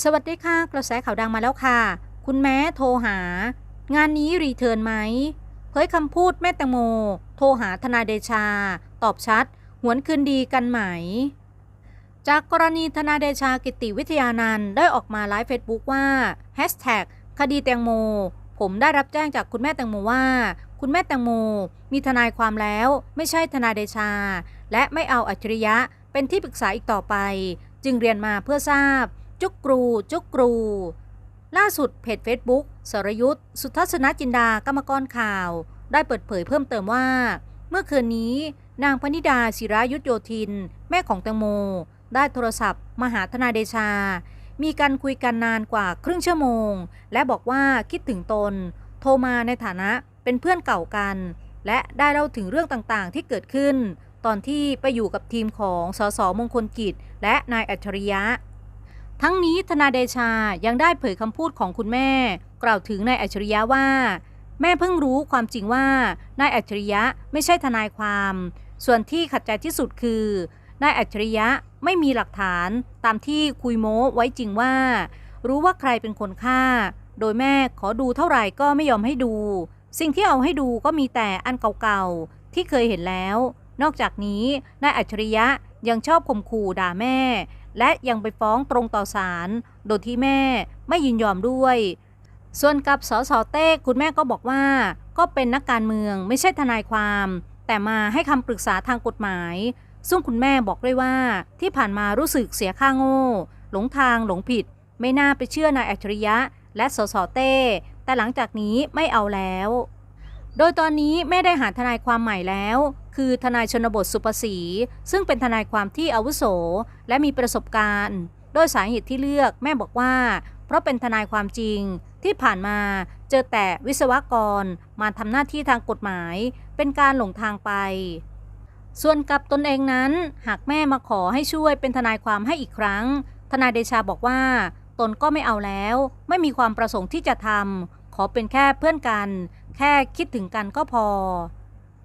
สวัสดีค่ะ กระแสข่าวดังมาแล้วค่ะ คุณแม่โทรหา งานนี้รีเทิร์นไหมเผยคำพูดแม่แตงโม โทรหาทนายเดชา ตอบชัด หวนคืนดีกันไหม จากกรณีทนายเดชากิติวิทยานันท์ได้ออกมาไลฟ์เฟซบุ๊กว่าแฮชแท็กคดีแตงโม ผมได้รับแจ้งจากคุณแม่แตงโมว่า คุณแม่แตงโม มีทนายความแล้ว ไม่ใช่ทนายเดชา และไม่เอาอัจฉริยะเป็นที่ปรึกษาอีกต่อไป จึงเรียนมาเพื่อทราบ จุกกรู จุกกรู ล่าสุดเพจ Facebook สรยุทธ์สุทัศนจินดากรรมกรข่าว ได้เปิดเผยเพิ่มเติมว่า เมื่อคืนนี้ นางพนิดาศิรายุทธโยธิน แม่ของแตงโม ได้โทรศัพท์มาหาทนายเดชา มีการคุยกันนานกว่าครึ่งชั่วโมง และบอกว่าคิดถึงตน โทรมาในฐานะเป็นเพื่อนเก่ากัน และได้เล่าถึงเรื่องต่างๆ ที่เกิดขึ้น ตอนที่ไปอยู่กับทีมของสสมงคลกิจ และนายอัจฉริยะ ทั้งนี้ทนายเดชายังได้เผยคำพูดของคุณแม่ กล่าวถึงนายอัจฉริยะว่า แม่เพิ่งรู้ความจริงว่านายอัจฉริยะไม่ใช่ทนายความ ส่วนที่ขัดใจที่สุดคือนายอัจฉริยะไม่มีหลักฐานตามที่คุยโม้ไว้จริงว่า รู้ว่าใครเป็นคนฆ่า โดยแม่ขอดูเท่าไหร่ก็ไม่ยอมให้ดู สิ่งที่เอาให้ดูก็มีแต่อันเก่าๆที่เคยเห็นแล้ว นอกจากนี้นายอัจฉริยะยังชอบข่มขู่ด่าแม่ และยังไปฟ้องตรงต่อศาลโดยที่แม่ไม่ยินยอมด้วย ส่วนกับสสเต้คุณแม่ก็บอกว่า ก็เป็นนักการเมืองไม่ใช่ทนายความ แต่มาให้คำปรึกษาทางกฎหมาย ซึ่งคุณแม่บอกด้วยว่า ที่ผ่านมารู้สึกเสียค่าโง่ หลงทางหลงผิด ไม่น่าไปเชื่อนายอัจฉริยะ และสสเต้ แต่หลังจากนี้ไม่เอาแล้ว โดยตอนนี้แม่ได้หาทนายความใหม่แล้ว คือทนายชนบทสุประศรีซึ่งเป็นทนายความที่อาวุโส และมีประสบการณ์ โดยสาเหตุที่เลือกแม่บอกว่า เพราะเป็นทนายความจริงที่ผ่านมาเจอแต่วิศวกรมาทำหน้าที่ทางกฎหมาย เป็นการหลงทางไป ส่วนกับตนเองนั้น หากแม่มาขอให้ช่วยเป็นทนายความให้อีกครั้ง ทนายเดชาบอกว่า ตนก็ไม่เอาแล้ว ไม่มีความประสงค์ที่จะทำขอเป็นแค่เพื่อนกัน แค่คิดถึงกันก็พอ